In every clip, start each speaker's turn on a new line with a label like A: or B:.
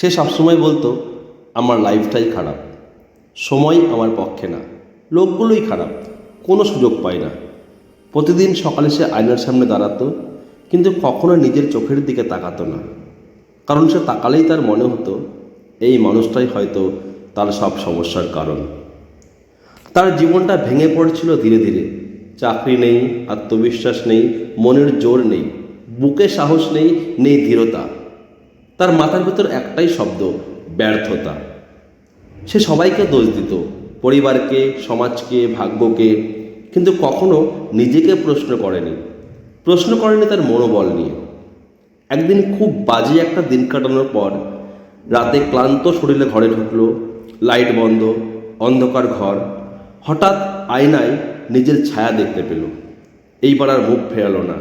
A: সে সবসময় বলতো, আমার লাইফটাই খারাপ। সময় আমার পক্ষে না। লোকগুলোই খারাপ। কোনো সুযোগ পায় না। প্রতিদিন সকালে সে আয়নার সামনে দাঁড়াতো, কিন্তু কখনো নিজের চোখের দিকে তাকাতো না। কারণ সে তাকালেই তার মনে হতো, এই মানুষটাই হয়তো তার সব সমস্যার কারণ। তার জীবনটা ভেঙে পড়ছিল ধীরে ধীরে। চাকরি নেই, আত্মবিশ্বাস নেই, মনের জোর নেই, বুকে সাহস নেই নেই ধীরতা। তার মাথার ভেতর একটাই শব্দ, ব্যর্থতা। সে সবাইকে দোষ দিত, পরিবারকে, সমাজকে, ভাগ্যকে, কিন্তু কখনো নিজেকে প্রশ্ন করেনি। প্রশ্ন করেনি তার মনোবল নিয়ে। একদিন খুব বাজে একটা দিন কাটানোর পর রাতে ক্লান্ত শরীরে ঘরে ঢুকলো, লাইট বন্ধ, অন্ধকার ঘর, হঠাৎ আয়নায় নিজের ছায়া দেখতে পেল। এইবার আর মুখ ফেরালো না।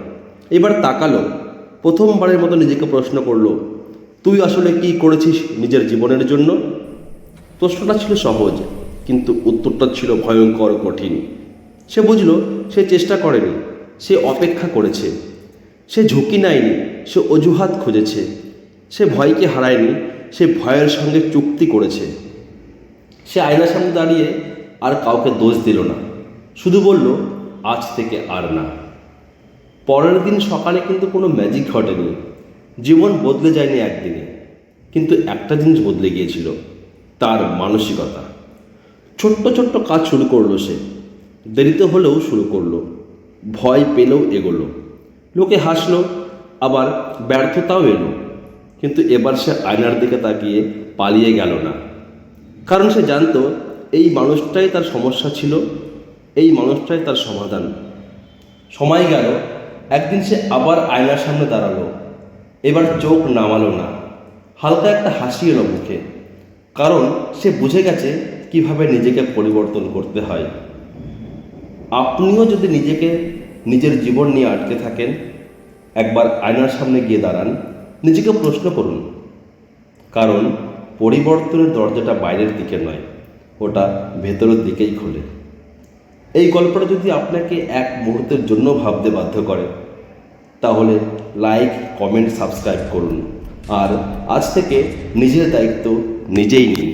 A: এবার তাকালো, প্রথমবারের মতো নিজেকে প্রশ্ন করল তুই আসলে কি করেছিস নিজের জীবনের জন্য? প্রশ্নটা ছিল সহজ, কিন্তু উত্তরটা ছিল ভয়ঙ্কর, কঠিন। সে বুঝলো, সে চেষ্টা করেনি, সে অপেক্ষা করেছে। সে ঝুঁকি নেয়নি, সে অজুহাত খুঁজেছে। সে ভয়কে হারায়নি, সে ভয়ের সঙ্গে চুক্তি করেছে। সে আয়নার সামনে দাঁড়িয়ে আর কাউকে দোষ দিল না, শুধু বলল, আজ থেকে আর না। পরের দিন সকালে কিন্তু কোনো ম্যাজিক ঘটেনি। জীবন বদলে যায়নি একদিনে, কিন্তু একটা জিনিস বদলে গিয়েছিল, তার মানসিকতা। ছোট্ট ছোট্ট কাজ শুরু করল সে। দেরিতে হলেও শুরু করল। ভয় পেলেও এগোলো। লোকে হাসলো, আবার ব্যর্থতাও এলো। কিন্তু এবার সে আয়নার দিকে তাকিয়ে পালিয়ে গেল না। কারণ সে জানতো, এই মানুষটাই তার সমস্যা ছিল, এই মানুষটাই তার সমাধান। সময় গেল, একদিন সে আবার আয়নার সামনে দাঁড়াল। এবার চোখ নামালো না। হালকা একটা হাসি এলো মুখে, কারণ সে বুঝে গেছে কীভাবে নিজেকে পরিবর্তন করতে হয়। আপনিও যদি নিজেকে নিজের জীবন নিয়ে আটকে থাকেন, একবার আয়নার সামনে গিয়ে দাঁড়ান, নিজেকে প্রশ্ন করুন, কারণ পরিবর্তনের দরজাটা বাইরের দিকে নয়, ওটা ভেতরের দিকেই খোলে। এই গল্পটা যদি আপনাকে এক মুহূর্তের জন্য ভাবতে বাধ্য করে তাহলে লাইক কমেন্ট সাবস্ক্রাইব করুন। আর আজ থেকে নিজের দায়িত্ব নিজেই নিন।